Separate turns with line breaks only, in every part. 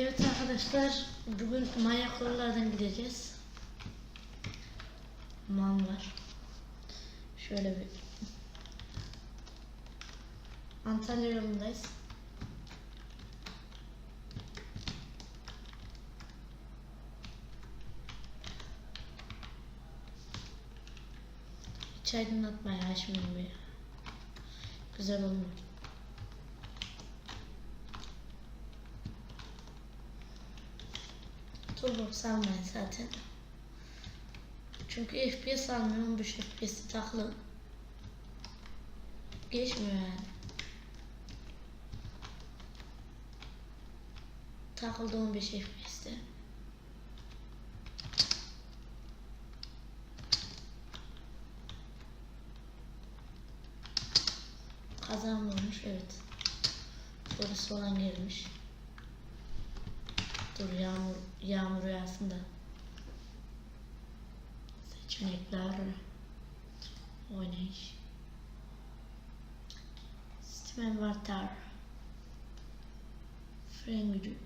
Evet arkadaşlar, bugün manyak yollardan gideceğiz. Man var. Şöyle bir Antalya yolundayız. Hiç aydınlatma ya şimdi. Güzel olmuyor. Turbo salmayın zaten. Çünkü FPS almıyor 15 FPS'te takılı. Geçmiyor yani. Takıldı 15 FPS'te. Kaza mı olmuş? Evet. Polis falan gelmiş. Dur yağmur, yağmur yağsın da. Seçenekler. Oynayış. Sistem envanter. Fren gücü.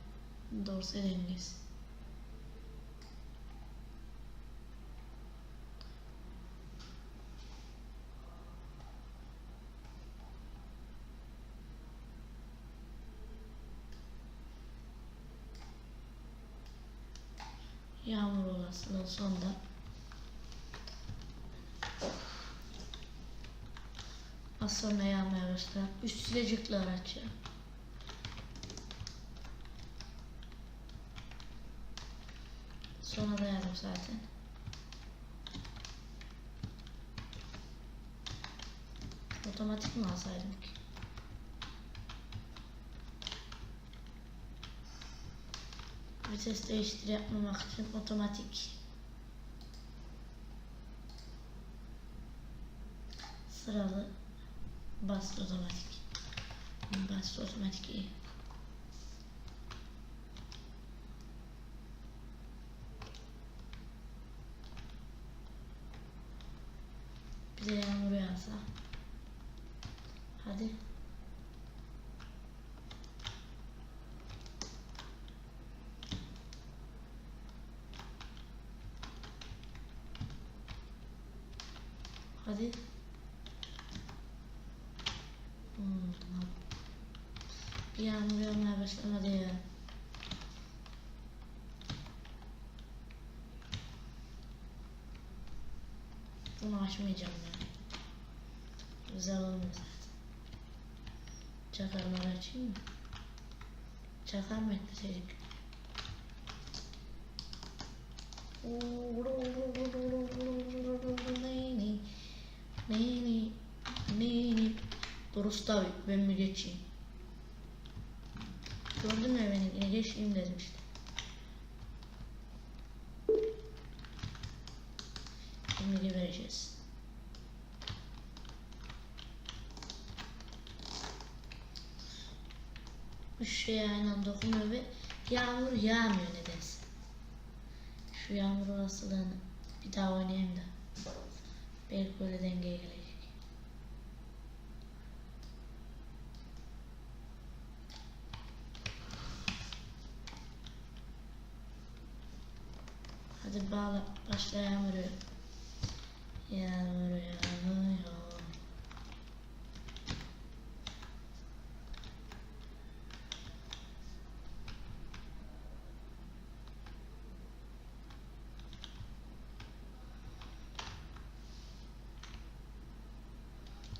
Dorse dengesi. Yağmur olasılığı sonda. Az sonra yağmaya başlar. Üst silecekli araç ya. Sonra da yarım zaten. Otomatik mi alsaydım ki? Vites değiştir yapmamak için otomatik. Sıralı bas otomatik. Bas otomatik iyi. Bize yağmur yağsa. Hadi. Hadi. Hmm, tamam. Yağmur yağmaya başlamadı ya. Bunu açmayacağım ya. Güzel olmuyor zaten. Çakarları açayım mı? Çakar mı ekleseydik? Neyni, Tabi ben mi geçeyim? Gördün mü beni? Geçeyim dedim işte. Şimdi vereceğiz. Üç şeye aynı anda dokunuyor ve yağmur yağmıyor nedense. Şu yağmur olasılığını bir daha oynayayım da. Belki böyle dengeye gelecek. Hadi bağla, başla yağmur yağıyor. Yağmur yağıyor.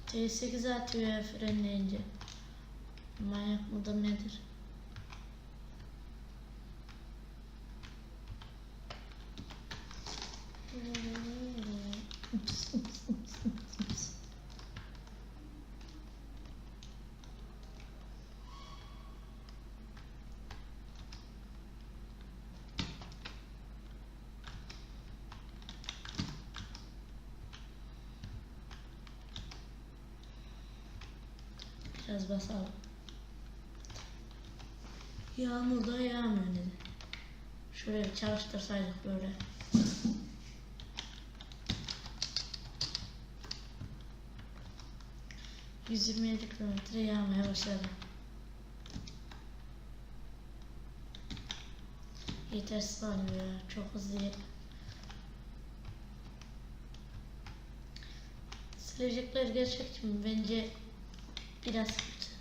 T8 atıyor frenleyince. Manyak mıdır nedir? Biraz basalım. Yağmur da yağmıyor dedi. Şöyle bir çalıştırsaydık böyle. ...127 kilometre yağmaya başladı. Yetersiz alıyor ya. Çok hızlı. Silecekler gerçekçi mi? Bence biraz kötü.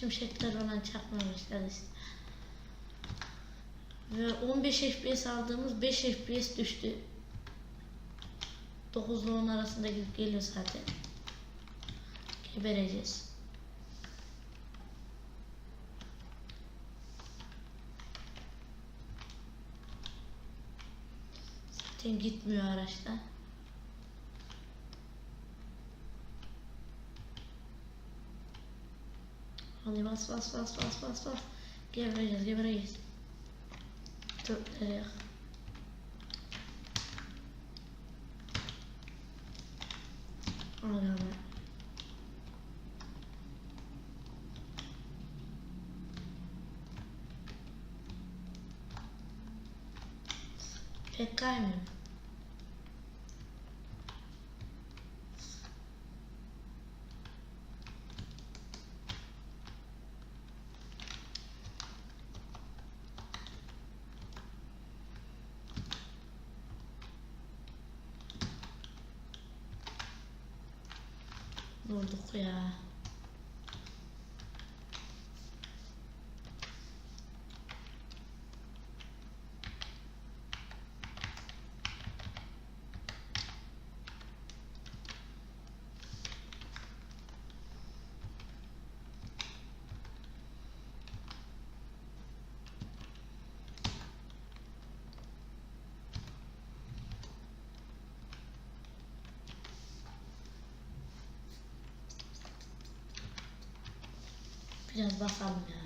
Şimşekler falan çakmaya başladı işte. Ve 15 FPS aldığımız 5 FPS düştü. 9 ile 10 arasında geliyor zaten. Gebereceğiz. Zaten gitmiyor araçta. Hadi bas bas bas bas bas bas. Gebereceğiz gebereceğiz. Türkleri yok. Ağlama. Pek kaymıyor. Vurduk ya. Biraz basalım ya.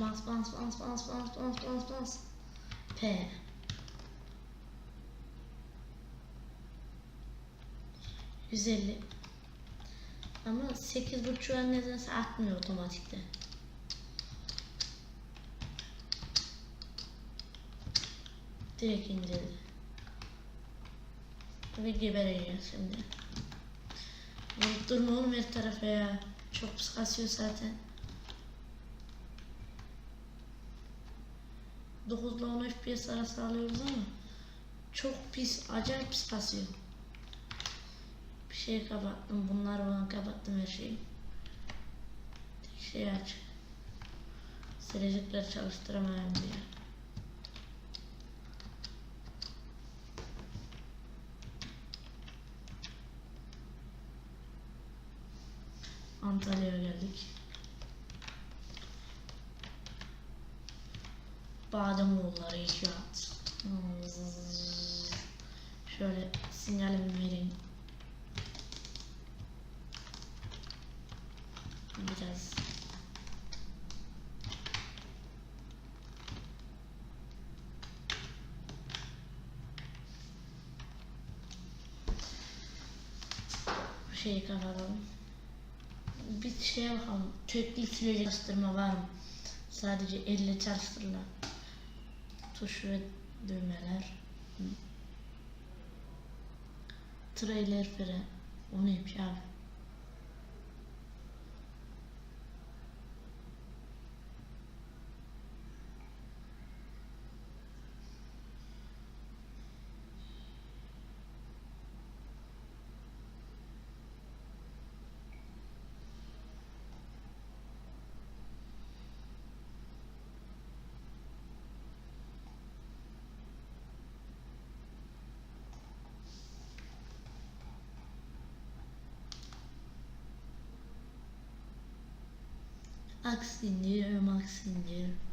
Bas bas bas bas bas bas bas bas. P. Yüz elli. Ama sekiz buçuğa nedense atmıyor otomatikte. Direkt indirdi. Ve gebereceğiz şimdi. Vurup durma oğlum her tarafa ya. Çok pis kasıyor zaten. 9 ile 10 FPS arası alıyoruz ama çok pis, acayip pis kasıyor. Bir şey kapattım, bunlar falan kapattım her şeyi. Tek şey aç. Silecekleri çalıştıramayayım diye. Antalya'ya geldik. Bademoğulları inşaat. Hmm, zzzz. Şöyle sinyalimi vereyim. Biraz şeyi kapatalım. Bir şeye bakalım. Tekli süreci çalıştırma var mı? Sadece elle çalıştırılan tuş ve düğmeler. Trailer fren. O neymiş abi? Aks indiriyorum, aks indiriyorum.